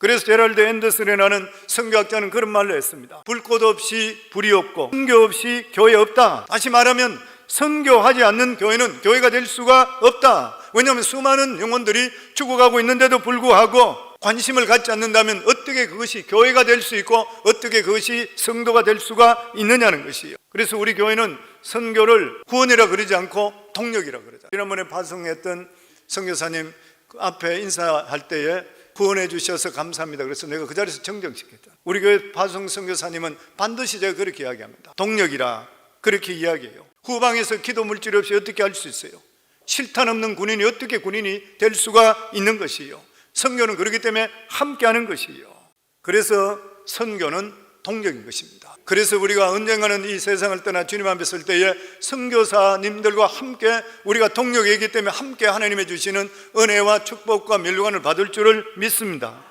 그래서 제랄드 앤더슨이라는 선교학자는 그런 말을 했습니다. 불꽃 없이 불이 없고 선교 없이 교회 없다. 다시 말하면 선교하지 않는 교회는 교회가 될 수가 없다. 왜냐하면 수많은 영혼들이 죽어가고 있는데도 불구하고 관심을 갖지 않는다면 어떻게 그것이 교회가 될 수 있고 어떻게 그것이 성도가 될 수가 있느냐는 것이에요. 그래서 우리 교회는 선교를 구원이라 그러지 않고 동력이라 그러죠. 지난번에 파송했던 선교사님 그 앞에 인사할 때에 구원해 주셔서 감사합니다. 그래서 내가 그 자리에서 정정시켰다. 우리 교회 파송 선교사님은 반드시 제가 그렇게 이야기합니다. 동력이라 그렇게 이야기해요. 후방에서 기도 물질 없이 어떻게 할 수 있어요? 실탄 없는 군인이 어떻게 군인이 될 수가 있는 것이에요. 선교는 그렇기 때문에 함께 하는 것이에요. 그래서 선교는 동력인 것입니다. 그래서 우리가 언젠가는 이 세상을 떠나 주님 앞에 설 때에 선교사님들과 함께 우리가 동력이기 때문에 함께 하나님의 주시는 은혜와 축복과 멸류관을 받을 줄을 믿습니다.